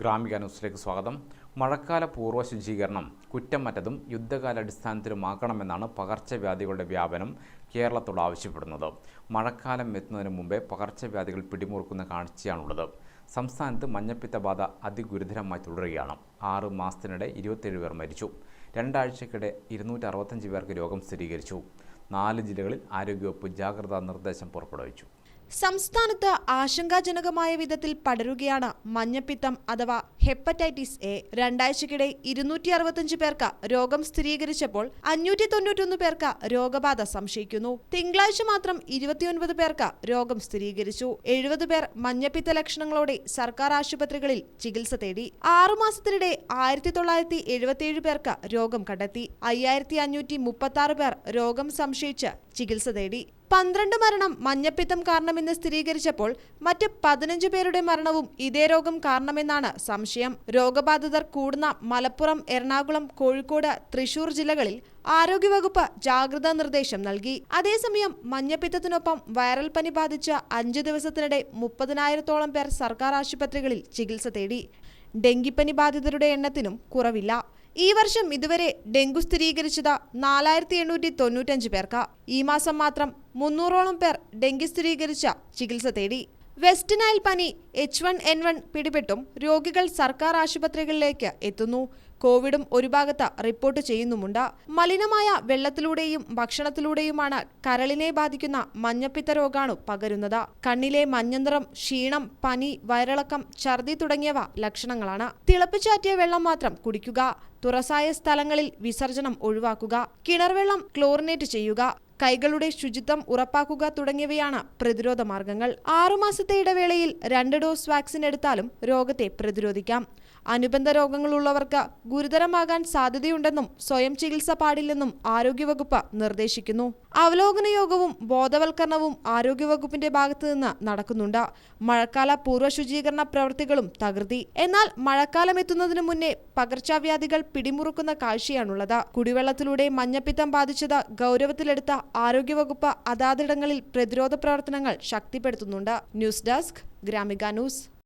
ഗ്രാമിക ന്യൂസിലേക്ക് സ്വാഗതം. മഴക്കാല പൂർവ ശുചീകരണം കുറ്റമറ്റതും യുദ്ധകാലാടിസ്ഥാനത്തിലുമാക്കണമെന്നാണ് പകർച്ചവ്യാധികളുടെ വ്യാപനം കേരളത്തോട് ആവശ്യപ്പെടുന്നത്. മഴക്കാലം എത്തുന്നതിന് മുമ്പേ പകർച്ചവ്യാധികൾ പിടിമുറുക്കുന്ന കാഴ്ചയാണുള്ളത്. സംസ്ഥാനത്ത് മഞ്ഞപ്പിത്ത ബാധ അതിഗുരുതരമായി തുടരുകയാണ്. ആറ് മാസത്തിനിടെ ഇരുപത്തേഴ് പേർ മരിച്ചു. രണ്ടാഴ്ചക്കിടെ ഇരുന്നൂറ്റി അറുപത്തഞ്ച് പേർക്ക് രോഗം സ്ഥിരീകരിച്ചു. നാല് ജില്ലകളിൽ ആരോഗ്യവകുപ്പ് ജാഗ്രതാ നിർദ്ദേശം പുറപ്പെടുവിച്ചു. സംസ്ഥാനത്ത് ആശങ്കാജനകമായ വിധത്തിൽ പടരുകയാണ് മഞ്ഞപ്പിത്തം അഥവാ ഹെപ്പറ്റൈറ്റിസ് എ. രണ്ടാഴ്ചക്കിടെ ഇരുന്നൂറ്റി അറുപത്തഞ്ച് പേർക്ക് രോഗം സ്ഥിരീകരിച്ചപ്പോൾ അഞ്ഞൂറ്റി തൊണ്ണൂറ്റൊന്ന് പേർക്ക് രോഗബാധ സംശയിക്കുന്നു. തിങ്കളാഴ്ച മാത്രം ഇരുപത്തിയൊൻപത് പേർക്ക് രോഗം സ്ഥിരീകരിച്ചു. എഴുപത് പേർ മഞ്ഞപ്പിത്ത ലക്ഷണങ്ങളോടെ സർക്കാർ ആശുപത്രികളിൽ ചികിത്സ തേടി. ആറുമാസത്തിനിടെ ആയിരത്തി തൊള്ളായിരത്തി എഴുപത്തിയേഴ് പേർക്ക് രോഗം കണ്ടെത്തി. അയ്യായിരത്തി അഞ്ഞൂറ്റി മുപ്പത്തി ആറ് പേർ രോഗം സംശയിച്ച് ചികിത്സ തേടി. പന്ത്രണ്ട് മരണം മഞ്ഞപ്പിത്തം കാരണമെന്ന് സ്ഥിരീകരിച്ചപ്പോൾ മറ്റ് പതിനഞ്ച് പേരുടെ മരണവും ഇതേ രോഗം കാരണമെന്നാണ് സംശയം. രോഗബാധിതർ കൂടുന്ന മലപ്പുറം എറണാകുളം കോഴിക്കോട് തൃശൂർ ജില്ലകളിൽ ആരോഗ്യവകുപ്പ് ജാഗ്രതാ നിർദ്ദേശം നൽകി. അതേസമയം മഞ്ഞപ്പിത്തത്തിനൊപ്പം വൈറൽ പനി ബാധിച്ച അഞ്ച് ദിവസത്തിനിടെ മുപ്പതിനായിരത്തോളം പേർ സർക്കാർ ആശുപത്രികളിൽ ചികിത്സ തേടി. ഡെങ്കിപ്പനി ബാധിതരുടെ എണ്ണത്തിനും കുറവില്ല. ഈ വർഷം ഇതുവരെ ഡെങ്കു സ്ഥിരീകരിച്ചത് നാലായിരത്തി എണ്ണൂറ്റി തൊണ്ണൂറ്റഞ്ച് പേർക്ക്. ഈ മാസം മാത്രം മുന്നൂറോളം പേർ ഡെങ്കി സ്ഥിരീകരിച്ച ചികിത്സ തേടി. വെസ്റ്റ് നൈൽ പനി എച്ച് വൺ എൻ വൺ പിടിപെട്ടും രോഗികൾ സർക്കാർ ആശുപത്രികളിലേക്ക് എത്തുന്നു. കോവിഡും ഒരു ഭാഗത്ത് റിപ്പോർട്ട് ചെയ്യുന്നുമുണ്ട്. മലിനമായ വെള്ളത്തിലൂടെയും ഭക്ഷണത്തിലൂടെയുമാണ് കരളിനെ ബാധിക്കുന്ന മഞ്ഞപ്പിത്ത രോഗാണു പകരുന്നത്. കണ്ണിലെ മഞ്ഞനിറം ക്ഷീണം പനി വയറിളക്കം ഛർദി തുടങ്ങിയവ ലക്ഷണങ്ങളാണ്. തിളപ്പിച്ചാറ്റിയ വെള്ളം മാത്രം കുടിക്കുക. തുറസായ സ്ഥലങ്ങളിൽ വിസർജനം ഒഴിവാക്കുക. കിണർവെള്ളം ക്ലോറിനേറ്റ് ചെയ്യുക. കൈകളുടെ ശുചിത്വം ഉറപ്പാക്കുക തുടങ്ങിയവയാണ് പ്രതിരോധ മാർഗങ്ങൾ. ആറുമാസത്തെ ഇടവേളയിൽ രണ്ട് ഡോസ് വാക്സിൻ എടുത്താലും രോഗത്തെ പ്രതിരോധിക്കാം. അനുബന്ധ രോഗങ്ങളുള്ളവർക്ക് ഗുരുതരമാകാൻ സാധ്യതയുണ്ടെന്നും സ്വയം ചികിത്സ പാടില്ലെന്നും ആരോഗ്യവകുപ്പ് നിർദ്ദേശിക്കുന്നു. അവലോകന യോഗവും ബോധവൽക്കരണവും ആരോഗ്യവകുപ്പിന്റെ ഭാഗത്തു നിന്ന് നടക്കുന്നുണ്ട്. മഴക്കാല പൂർവ ശുചീകരണ പ്രവൃത്തികളും തകൃതി. എന്നാൽ മഴക്കാലം എത്തുന്നതിനു മുന്നേ പകർച്ചവ്യാധികൾ പിടിമുറുക്കുന്ന കാഴ്ചയാണുള്ളത്. കുടിവെള്ളത്തിലൂടെ മഞ്ഞപ്പിത്തം ബാധിച്ചത് ഗൗരവത്തിലെടുത്ത ആരോഗ്യവകുപ്പ് അതാതിടങ്ങളിൽ പ്രതിരോധ പ്രവർത്തനങ്ങൾ ശക്തിപ്പെടുത്തുന്നുണ്ട്. News desk Gramika news.